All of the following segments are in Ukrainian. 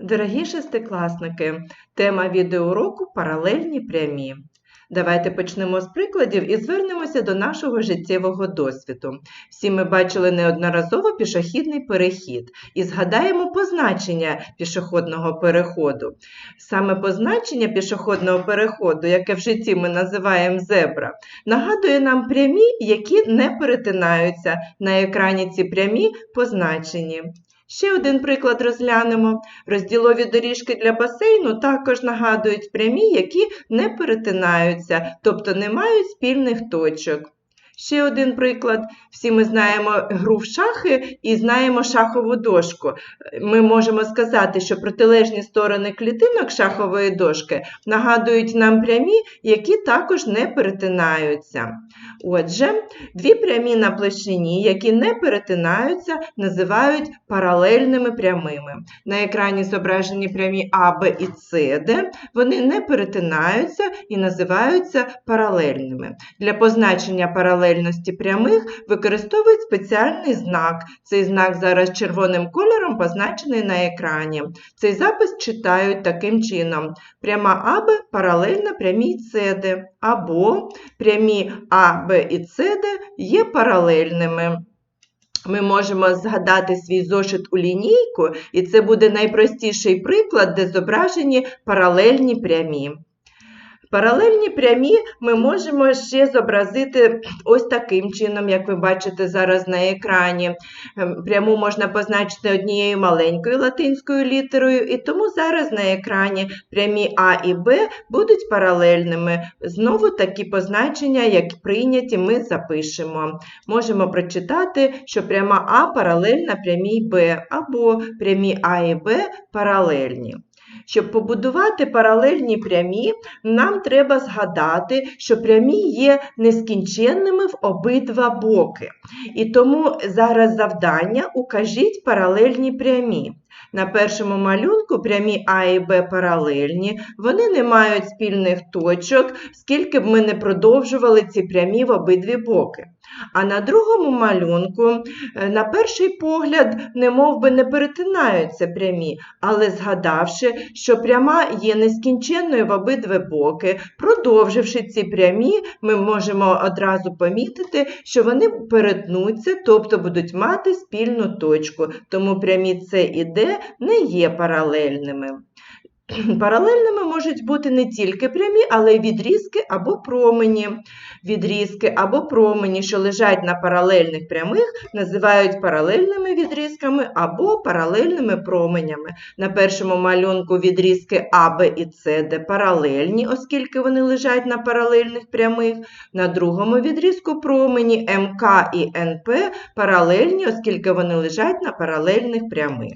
Дорогі шестикласники, тема відеоуроку паралельні прямі. Давайте почнемо з прикладів і звернемося до нашого життєвого досвіду. Всі ми бачили неодноразово пішохідний перехід і згадаємо позначення пішохідного переходу. Саме позначення пішохідного переходу, яке в житті ми називаємо зебра, нагадує нам прямі, які не перетинаються. На екрані ці прямі позначені. Ще один приклад розглянемо. Розділові доріжки для басейну також нагадують прямі, які не перетинаються, тобто не мають спільних точок. Ще один приклад. Всі ми знаємо гру в шахи і знаємо шахову дошку. Ми можемо сказати, що протилежні сторони клітинок шахової дошки нагадують нам прямі, які також не перетинаються. Отже, дві прямі на площині, які не перетинаються, називають паралельними прямими. На екрані зображені прямі А, Б і С, Д. Вони не перетинаються і називаються паралельними. Для позначення паралельності прямих використовують спеціальний знак. Цей знак зараз червоним кольором позначений на екрані. Цей запис читають таким чином: пряма АБ паралельна прямій СД, або прямі А, Б і СД є паралельними. Ми можемо згадати свій зошит у лінійку, і це буде найпростіший приклад, де зображені паралельні прямі. Паралельні прямі ми можемо ще зобразити ось таким чином, як ви бачите зараз на екрані. Ем, Пряму можна позначити однією маленькою латинською літерою, і тому зараз на екрані прямі А і Б будуть паралельними. Знову такі позначення, як прийняті, ми запишемо. Можемо прочитати, що пряма А паралельна прямій Б, або прямі А і Б паралельні. Щоб побудувати паралельні прямі, нам треба згадати, що прямі є нескінченними в обидва боки. І тому зараз завдання укажіть паралельні прямі. На першому малюнку прямі А і Б паралельні, вони не мають спільних точок, скільки б ми не продовжували ці прямі в обидві боки. А на другому малюнку, е, на перший погляд, немов би не перетинаються прямі, але згадавши, що пряма є нескінченною в обидві боки, продовживши ці прямі, ми можемо одразу помітити, що вони перетнуться, тобто будуть мати спільну точку, тому прямі С і Д не є паралельними. Паралельними можуть бути не тільки прямі, але й відрізки або промені. Відрізки або промені, що лежать на паралельних прямих, називають паралельними відрізками або паралельними променями. На першому малюнку відрізки А, Б і С, Д паралельні, оскільки вони лежать на паралельних прямих. На другому відрізку промені МК і НП паралельні, оскільки вони лежать на паралельних прямих.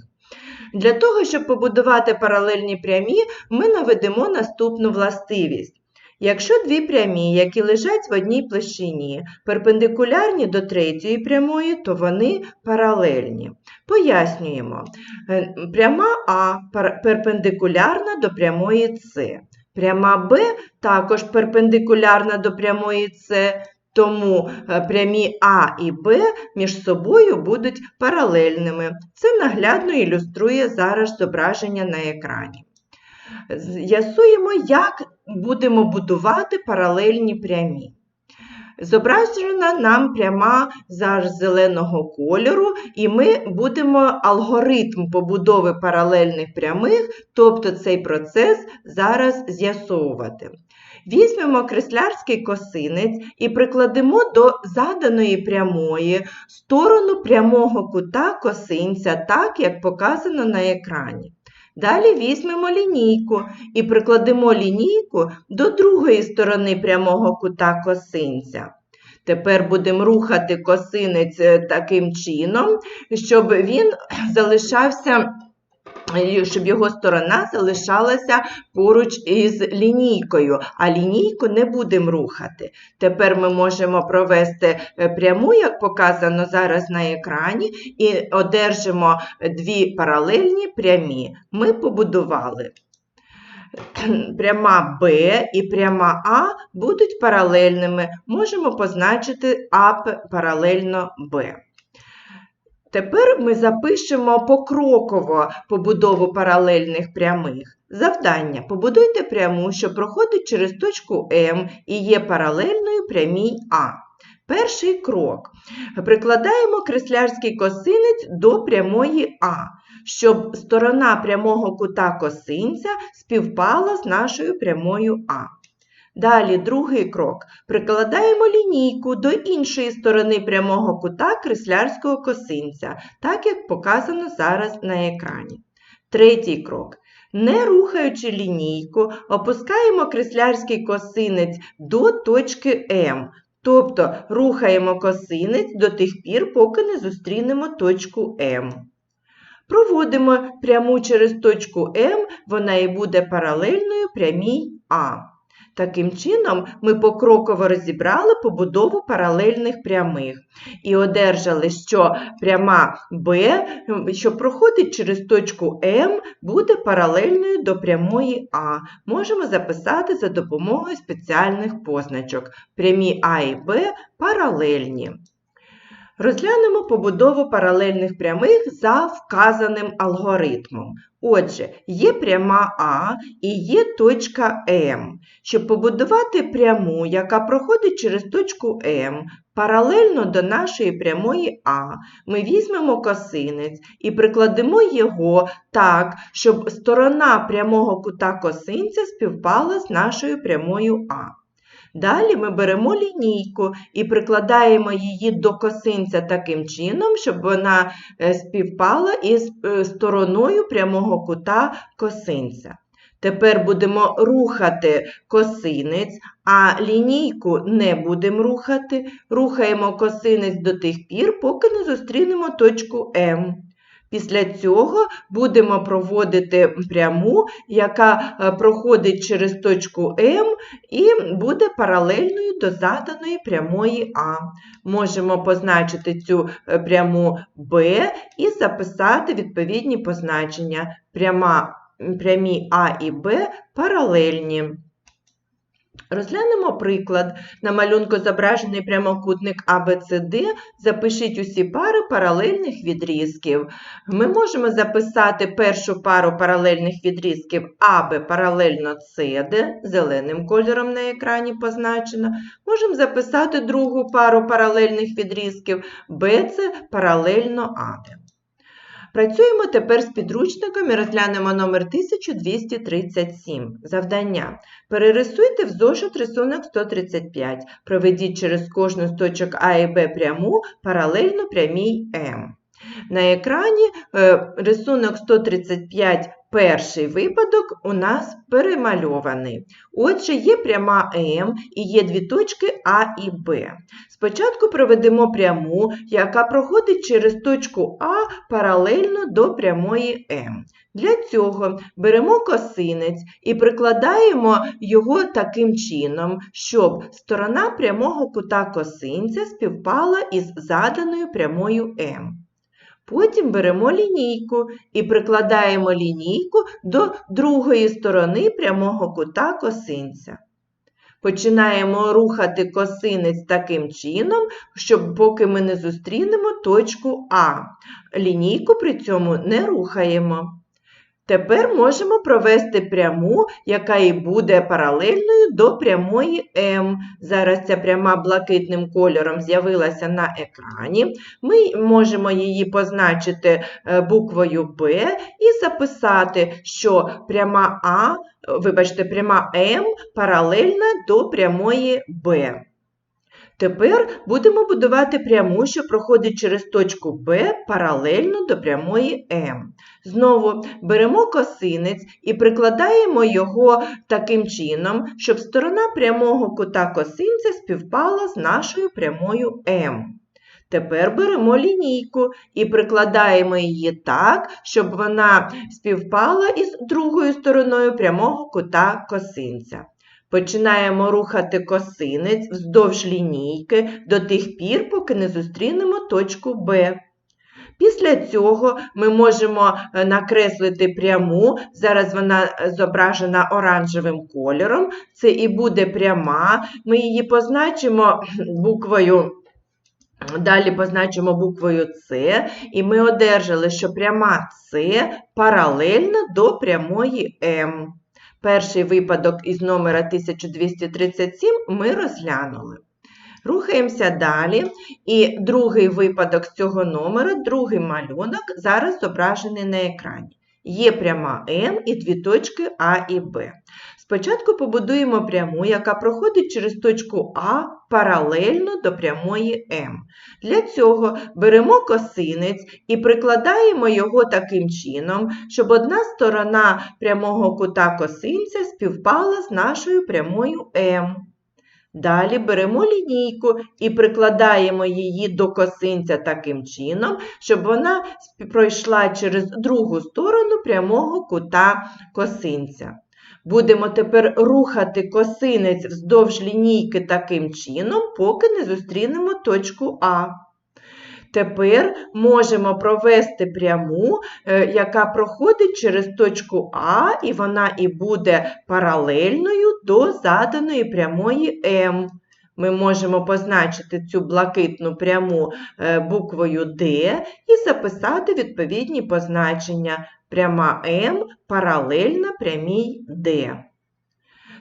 Для того, щоб побудувати паралельні прямі, ми наведемо наступну властивість. Якщо дві прямі, які лежать в одній площині, перпендикулярні до третьої прямої, то вони паралельні. Пояснюємо. Е, пряма А перпендикулярна до прямої С. Пряма Б також перпендикулярна до прямої С, тому е, прямі А і Б між собою будуть паралельними. Це наглядно ілюструє зараз зображення на екрані. З'ясуємо, як будемо будувати паралельні прямі. Зображена нам пряма зараз зеленого кольору, і ми будемо алгоритм побудови паралельних прямих, тобто цей процес зараз з'ясовувати. Візьмемо креслярський косинець і прикладемо до заданої прямої сторону прямого кута косинця, так, як показано на екрані. Далі візьмемо лінійку і прикладемо лінійку до другої сторони прямого кута косинця. Тепер будемо рухати косинець е, таким чином, щоб він залишався щоб його сторона залишалася поруч із лінійкою, а лінійку не будемо рухати. Тепер ми можемо провести е, пряму, як показано зараз на екрані, і одержимо дві паралельні прямі. Ми побудували. Пряма Б і пряма А будуть паралельними. Можемо позначити А паралельно Б. Тепер ми запишемо покроково побудову паралельних прямих. Завдання. Побудуйте пряму, що проходить через точку М і є паралельною прямій А. Перший крок. Прикладаємо креслярський косинець до прямої А, щоб сторона прямого кута косинця співпала з нашою прямою А. Далі другий крок. Прикладаємо лінійку до іншої сторони прямого кута креслярського косинця, так як показано зараз на екрані. Третій крок. Не рухаючи лінійку, опускаємо креслярський косинець до точки М, тобто рухаємо косинець до тих пір, поки не зустрінемо точку М. Проводимо пряму через точку М, вона і буде паралельною прямій А. Таким чином, ми покроково розібрали побудову паралельних прямих і одержали, що пряма Б, що проходить через точку М, буде паралельною до прямої А. Можемо записати за допомогою спеціальних позначок. Прямі А і Б паралельні. Розглянемо побудову паралельних прямих за вказаним алгоритмом. Отже, є пряма А і є точка М. Щоб побудувати пряму, яка проходить через точку М, паралельно до нашої прямої А, ми візьмемо косинець і прикладемо його так, щоб сторона прямого кута косинця співпала з нашою прямою А. Далі ми беремо лінійку і прикладаємо її до косинця таким чином, щоб вона е, співпала із е, стороною прямого кута косинця. Тепер будемо рухати косинець, а лінійку не будемо рухати. Рухаємо косинець до тих пір, поки не зустрінемо точку М. Після цього будемо проводити пряму, яка е, проходить через точку М і буде паралельною до заданої прямої А. Можемо позначити цю е, пряму Б і записати відповідні позначення. Пряма, прямі А і Б паралельні. Розглянемо приклад. На малюнку зображений прямокутник ABCD. Запишіть усі пари паралельних відрізків. Ми можемо записати першу пару паралельних відрізків АБ паралельно CD, зеленим кольором на екрані позначено. Можемо записати другу пару паралельних відрізків BC паралельно AD. Працюємо тепер з підручником і розглянемо номер 1237. Завдання. Перерисуйте в зошит рисунок 135. Проведіть через кожну з точок А і Б пряму паралельно прямій М. На екрані е, рисунок 135 перший випадок у нас перемальований. Отже, є пряма М і є дві точки А і Б. Спочатку проведемо пряму, яка проходить через точку А паралельно до прямої М. Для цього беремо косинець і прикладаємо його таким чином, щоб сторона прямого кута косинця співпала із заданою прямою М. Потім беремо лінійку і прикладаємо лінійку до другої сторони прямого кута косинця. Починаємо рухати косинець таким чином, щоб поки ми не зустрінемо точку А. Лінійку при цьому не рухаємо. Тепер можемо провести пряму, яка і буде паралельною до прямої М. Зараз ця пряма блакитним кольором з'явилася на екрані. Ми можемо її позначити е, буквою Б і записати, що пряма А, вибачте, пряма М паралельна до прямої Б. Тепер будемо будувати пряму, що проходить через точку Б паралельно до прямої М. Знову беремо косинець і прикладаємо його таким чином, щоб сторона прямого кута косинця співпала з нашою прямою М. Тепер беремо лінійку і прикладаємо її так, щоб вона співпала із другою стороною прямого кута косинця. Починаємо рухати косинець вздовж лінійки до тих пір, поки не зустрінемо точку Б. Після цього ми можемо е, накреслити пряму, зараз вона е, зображена оранжевим кольором, це і буде пряма, ми її позначимо буквою Далі позначимо буквою С, і ми одержали, що пряма С паралельна до прямої М. Перший випадок із номера 1237 ми розглянули. Рухаємося далі. І другий випадок з цього номера, другий малюнок, зараз зображений на екрані. Є пряма М і дві точки А і Б. Спочатку побудуємо пряму, яка проходить через точку А паралельно до прямої М. Для цього беремо косинець і прикладаємо його таким чином, щоб одна сторона прямого кута косинця співпала з нашою прямою М. Далі беремо лінійку і прикладаємо її до косинця таким чином, щоб вона пройшла через другу сторону прямого кута косинця. Будемо тепер рухати косинець вздовж лінійки таким чином, поки не зустрінемо точку А. Тепер можемо провести пряму, е, яка проходить через точку А, і вона і буде паралельною до заданої прямої М. Ми можемо позначити цю блакитну пряму е, буквою D і записати відповідні позначення. Пряма М паралельна прямій D.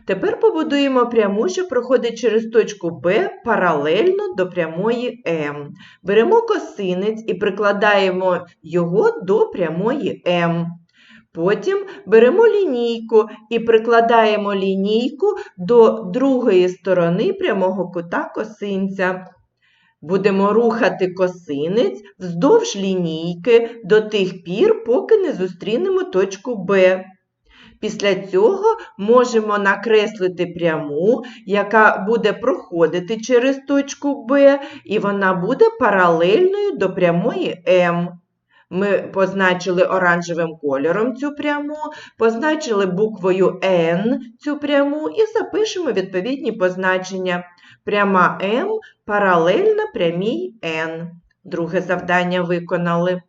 Тепер побудуємо пряму, що проходить через точку Б паралельно до прямої М. Беремо косинець і прикладаємо його до прямої М. Потім беремо лінійку і прикладаємо лінійку до другої сторони прямого кута косинця. Будемо рухати косинець вздовж лінійки до тих пір, поки не зустрінемо точку Б. Після цього можемо накреслити пряму, яка буде проходити через точку Б, і вона буде паралельною до прямої М. Ми позначили оранжевим кольором цю пряму, позначили буквою N цю пряму і запишемо відповідні позначення. Пряма М паралельна прямій N. Друге завдання виконали.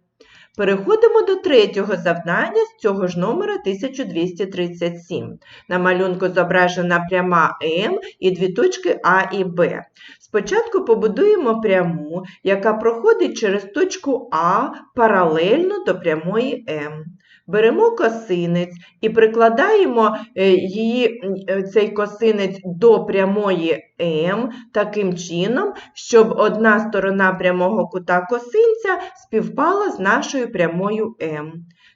Переходимо до третього завдання з цього ж номера 1237. На малюнку зображена пряма М і дві точки А і Б. Спочатку побудуємо пряму, яка проходить через точку А паралельно до прямої М. Беремо косинець і прикладаємо е, її, е, цей косинець до прямої М таким чином, щоб одна сторона прямого кута косинця співпала з нашою прямою М.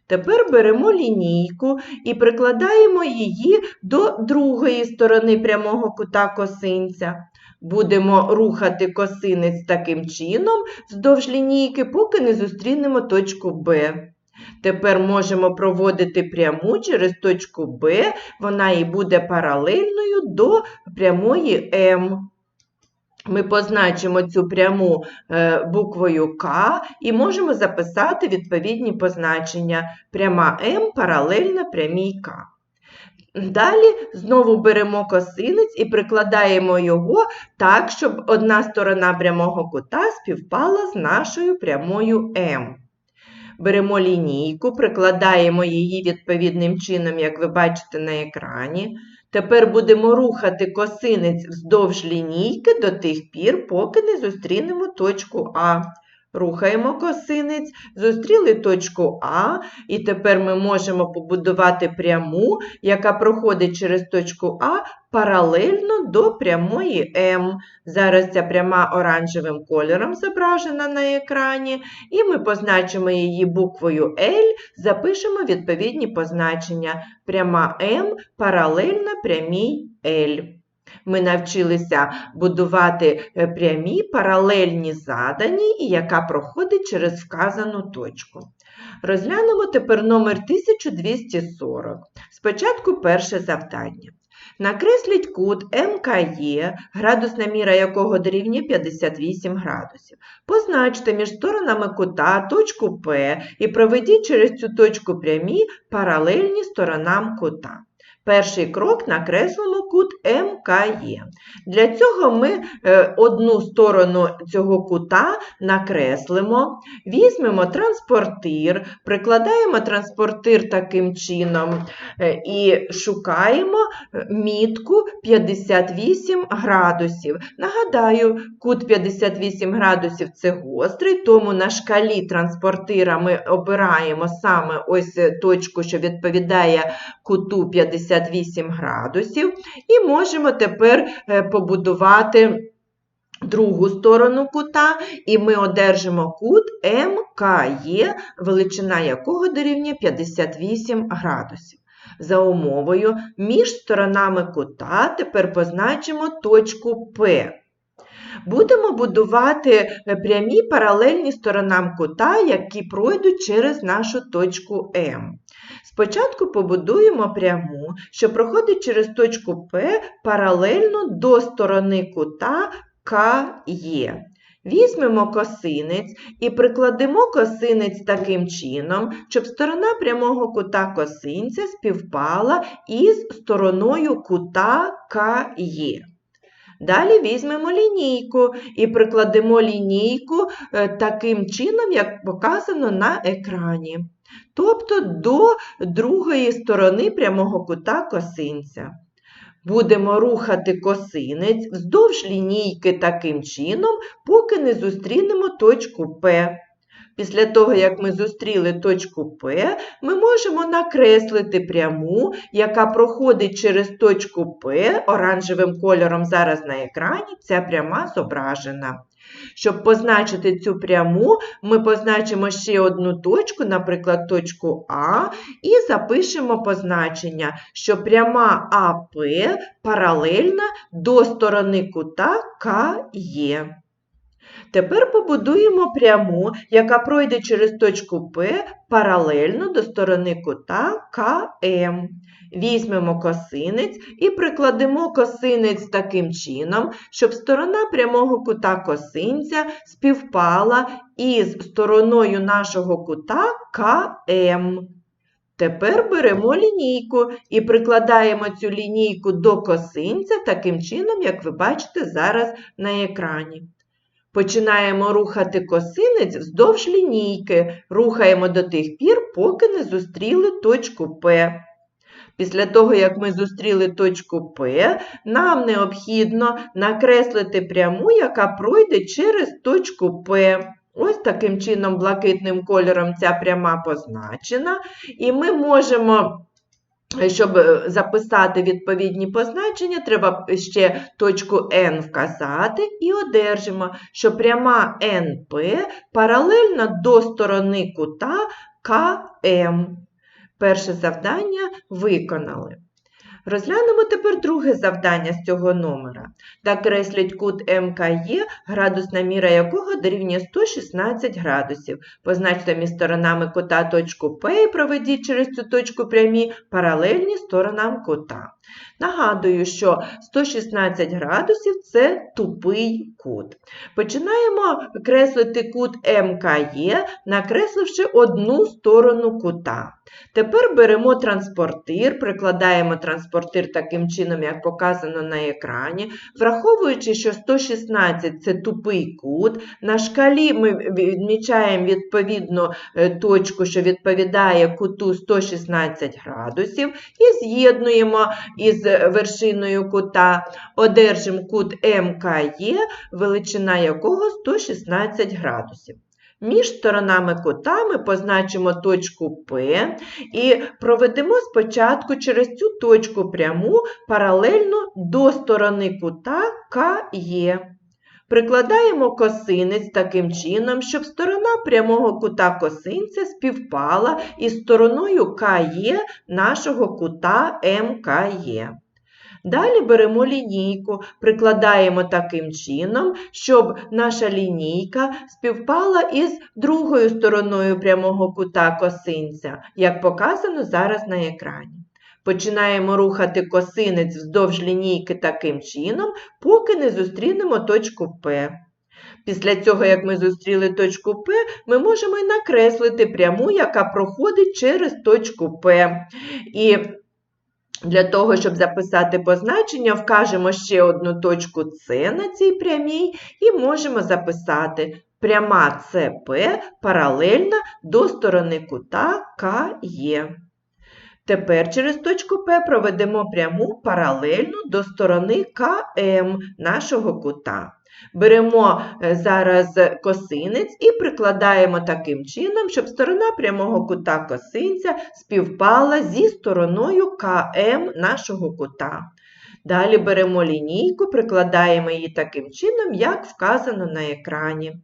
Тепер беремо лінійку і прикладаємо її до другої сторони прямого кута косинця. Будемо рухати косинець таким чином вздовж лінійки, поки не зустрінемо точку Б. Тепер можемо проводити пряму через точку Б, вона і буде паралельною до прямої М. Ми позначимо цю пряму е, буквою К і можемо записати відповідні позначення. Пряма М паралельна прямій К. Далі знову беремо косинець і прикладаємо його так, щоб одна сторона прямого кута співпала з нашою прямою М. Беремо лінійку, прикладаємо її відповідним чином, як ви бачите на екрані. Тепер будемо рухати косинець вздовж лінійки до тих пір, поки не зустрінемо точку А. Рухаємо косинець, зустріли точку А, і тепер ми можемо побудувати пряму, яка проходить через точку А паралельно до прямої М. Зараз ця пряма оранжевим кольором зображена на екрані, і ми позначимо її буквою L, запишемо відповідні позначення. Пряма М паралельна прямій L. Ми навчилися будувати е, прямі паралельні задані, яка проходить через вказану точку. Розглянемо тепер номер 1240. Спочатку перше завдання. Накресліть кут МКЄ, градусна міра якого дорівнює 58 градусів. Позначте між сторонами кута точку П і проведіть через цю точку прямі паралельні сторонам кута. Перший крок накреслимо кут МКЄ. Для цього ми е, одну сторону цього кута накреслимо, візьмемо транспортир, прикладаємо транспортир таким чином е, і шукаємо е, мітку 58 градусів. Нагадаю, кут 58 градусів це гострий, тому на шкалі транспортира ми обираємо саме ось точку, що відповідає куту 58 градусів, і можемо тепер е, побудувати другу сторону кута, і ми одержимо кут МКЄ, величина якого дорівнює 58 градусів. За умовою, між сторонами кута тепер позначимо точку П. Будемо будувати е, прямі паралельні сторонам кута, які пройдуть через нашу точку М. Спочатку побудуємо пряму, що проходить через точку П паралельно до сторони кута КЕ. Візьмемо косинець і прикладемо косинець таким чином, щоб сторона прямого кута косинця співпала із стороною кута КЕ. Далі візьмемо лінійку і прикладемо лінійку е, таким чином, як показано на екрані. Тобто до другої сторони прямого кута косинця. Будемо рухати косинець вздовж лінійки таким чином, поки не зустрінемо точку П. Після того, як ми зустріли точку П, ми можемо накреслити пряму, яка проходить через точку П, оранжевим кольором зараз на екрані ця пряма зображена. Щоб позначити цю пряму, ми позначимо ще одну точку, наприклад, точку А, і запишемо позначення, що пряма АП паралельна до сторони кута КЕ. Тепер побудуємо пряму, яка пройде через точку П паралельно до сторони кута КМ. Візьмемо косинець і прикладемо косинець таким чином, щоб сторона прямого кута косинця співпала із стороною нашого кута КМ. Тепер беремо лінійку і прикладаємо цю лінійку до косинця таким чином, як ви бачите зараз на екрані. Починаємо рухати косинець вздовж лінійки, рухаємо до тих пір, поки не зустріли точку П. Після того, як ми зустріли точку П, нам необхідно накреслити пряму, яка пройде через точку П. Ось таким чином, блакитним кольором ця пряма позначена, і ми можемо. Щоб е, записати відповідні позначення, треба ще точку N вказати і одержимо, що пряма НП паралельна до сторони кута КМ. Перше завдання виконали. Розглянемо тепер друге завдання з цього номера. Так кут МКЄ, градусна міра якого дорівнює 116 градусів. Позначте між сторонами кута точку П і проведіть через цю точку прямі паралельні сторонам кута. Нагадую, що 116 градусів це тупий кут. Починаємо креслити кут МКЄ, накресливши одну сторону кута. Тепер беремо транспортир, прикладаємо транспортир таким чином, як показано на екрані. Враховуючи, що 116 це тупий кут, на шкалі ми відмічаємо відповідну е, точку, що відповідає куту 116 градусів, і з'єднуємо із вершиною кута, одержимо кут МКЄ, величина якого 116 градусів. Між сторонами кута ми позначимо точку П і проведемо спочатку через цю точку пряму паралельно до сторони кута КЕ. Прикладаємо косинець таким чином, щоб сторона прямого кута косинця співпала із стороною КЕ нашого кута МКЕ. Далі беремо лінійку, прикладаємо таким чином, щоб наша лінійка співпала із другою стороною прямого кута косинця, як показано зараз на екрані. Починаємо рухати косинець вздовж лінійки таким чином, поки не зустрінемо точку П. Після цього, як ми зустріли точку П, ми можемо і накреслити пряму, яка проходить через точку П. І Для того, щоб записати позначення, вкажемо ще одну точку С на цій прямій і можемо записати пряма СП паралельна до сторони кута КЕ. Тепер через точку П проведемо пряму паралельну до сторони КМ нашого кута. Беремо е, зараз косинець і прикладаємо таким чином, щоб сторона прямого кута косинця співпала зі стороною КМ нашого кута. Далі беремо лінійку, прикладаємо її таким чином, як вказано на екрані.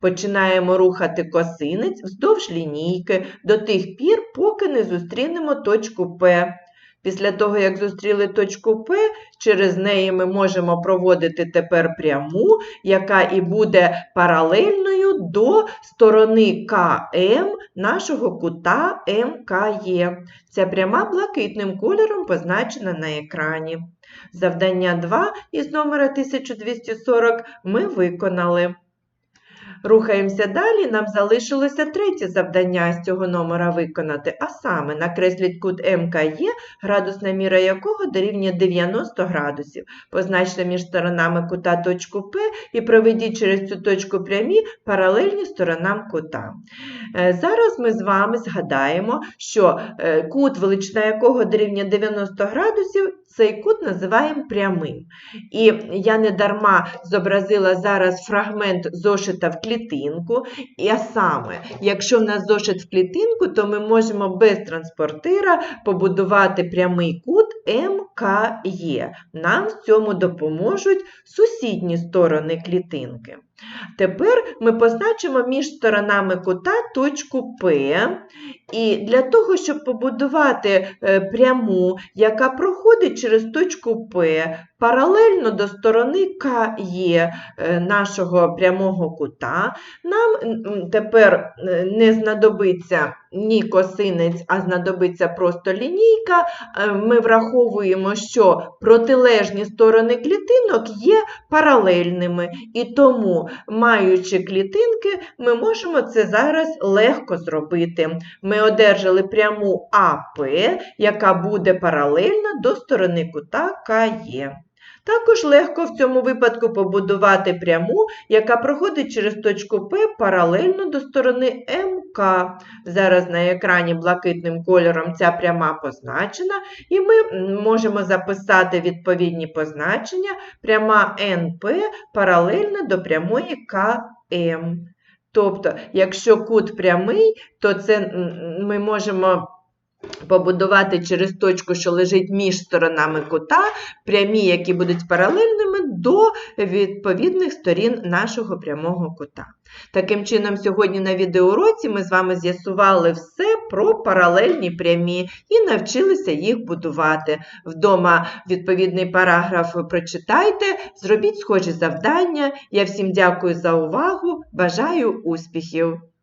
Починаємо рухати косинець вздовж лінійки до тих пір, поки не зустрінемо точку П. Після того, як зустріли точку П, через неї ми можемо проводити тепер пряму, яка і буде паралельною до сторони КМ нашого кута МКЕ. Ця пряма блакитним кольором позначена на екрані. Завдання 2 із номера 1240 ми виконали. Рухаємося далі, нам залишилося третє завдання з цього номера виконати, а саме накресліть кут МКЄ, градусна міра якого дорівнює 90 градусів. Позначте між сторонами кута точку П і проведіть через цю точку прямі паралельні сторонам кута. Е, Зараз ми з вами згадаємо, що е, кут, величина якого дорівнює 90 градусів, цей кут називаємо прямим. І я не дарма зобразила зараз фрагмент зошита в клітинку. І а саме, якщо в нас зошит в клітинку, то ми можемо без транспортира побудувати прямий кут МКЄ. Нам в цьому допоможуть сусідні сторони клітинки. Тепер ми позначимо між сторонами кута точку П. І для того, щоб побудувати е, пряму, яка проходить через точку П, паралельно до сторони КЕ е, нашого прямого кута, нам тепер е, не знадобиться ні косинець, а знадобиться просто лінійка. Ми враховуємо, що протилежні сторони клітинок є паралельними, і тому, маючи клітинки, ми можемо це зараз легко зробити. Ми одержали пряму АП, яка буде паралельна до сторони кута КЕ. Також легко в цьому випадку побудувати пряму, яка проходить через точку П паралельно до сторони МК. Зараз на екрані блакитним кольором ця пряма позначена, і ми можемо записати відповідні позначення пряма НП паралельна до прямої КМ. Тобто, якщо кут прямий, то це ми можемо побудувати через точку, що лежить між сторонами кута, прямі, які будуть паралельними до відповідних сторін нашого прямого кута. Таким чином, сьогодні на відеоуроці ми з вами з'ясували все про паралельні прямі і навчилися їх будувати. Вдома відповідний параграф прочитайте, зробіть схожі завдання. Я всім дякую за увагу, бажаю успіхів!